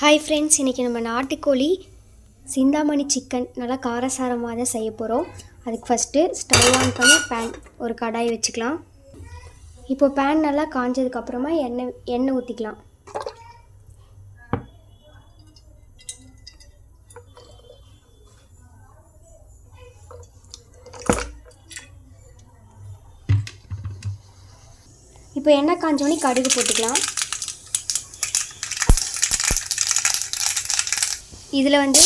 Hi friends இன்றைக்கி நம்ம நாட்டுக்கோழி சிந்தாமணி சிக்கன் நல்லா காரசாரமாக தான் செய்ய போகிறோம் அதுக்கு ஃபஸ்ட்டு ஸ்டவ் ஆன் பண்ணி பேன் ஒரு கடாய் வச்சுக்கலாம். இப்போ பேன் நல்லா காஞ்சதுக்கப்புறமா எண்ணெய் எண்ணெய் ஊற்றிக்கலாம் இப்போ எண்ணெய் காஞ்சோடனே கடுகு போட்டுக்கலாம். இதில் வந்து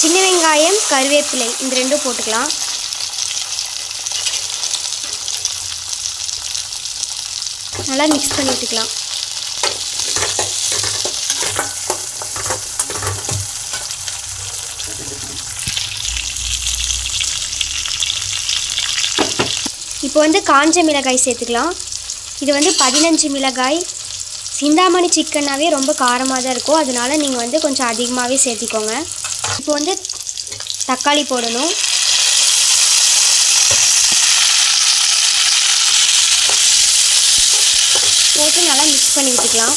சின்ன வெங்காயம் கருவேப்பிலை இந்த ரெண்டும் போட்டுக்கலாம். நல்லா மிக்ஸ் பண்ணி விட்டுக்கலாம் இப்போ வந்து காஞ்ச மிளகாய் சேர்த்துக்கலாம். இது வந்து பதினஞ்சு மிளகாய் சிந்தாமணி சிக்கன்னாவே ரொம்ப காரமாக தான் இருக்கும். அதனால நீங்கள் வந்து கொஞ்சம் அதிகமாகவே சேர்த்திக்கோங்க. இப்போ வந்து தக்காளி போடணும். போட்டு நல்லா மிக்ஸ் பண்ணி விட்டுக்கலாம்.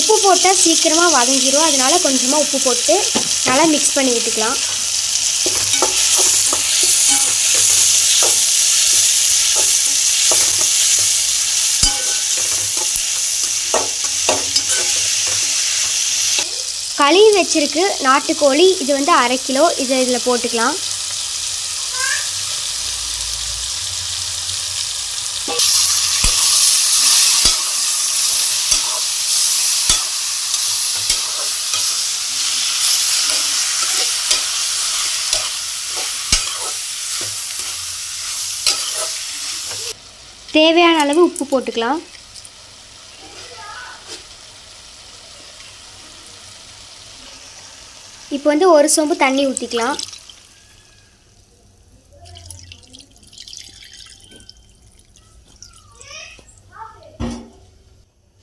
உப்பு போட்டால் சீக்கிரமாக வதங்கிடும் அதனால கொஞ்சமாக உப்பு போட்டு நல்லா மிக்ஸ் பண்ணி விட்டுக்கலாம். கழுவி வச்சுருக்கு நாட்டுக்கோழி. இது வந்து அரை கிலோ. இதை இதில் போட்டுக்கலாம். தேவையான அளவு உப்பு போட்டுக்கலாம். இப்போ வந்து ஒரு சொம்பு தண்ணி ஊற்றிக்கலாம்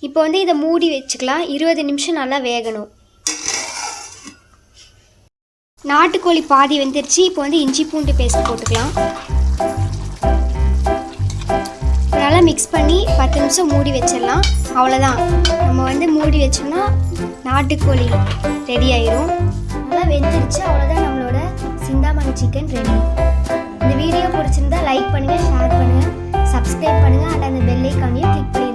இப்போ வந்து இதை மூடி வச்சுக்கலாம். இருபது நிமிஷம் நல்லா வேகணும். நாட்டுக்கோழி பாதி வெந்துருச்சு. இப்போ வந்து இஞ்சி பூண்டு பேஸ்ட் போட்டுக்கலாம். நல்லா மிக்ஸ் பண்ணி பத்து நிமிஷம் மூடி வச்சிடலாம். அவ்வளோதான் நம்ம வந்து மூடி வச்சோம்னா நாட்டுக்கோழி ரெடி ஆயிரும். வெந்துருச்சு அவ்வளோதான் நம்மளோட சிந்தாமணி சிக்கன் ரெடி இந்த வீடியோ பிடிச்சிருந்தா லைக் பண்ணுங்கள் ஷேர் பண்ணுங்கள் சப்ஸ்கிரைப் பண்ணுங்கள் அண்ட் அந்த பெல் ஐக்கானையும் கிளிக் பண்ணி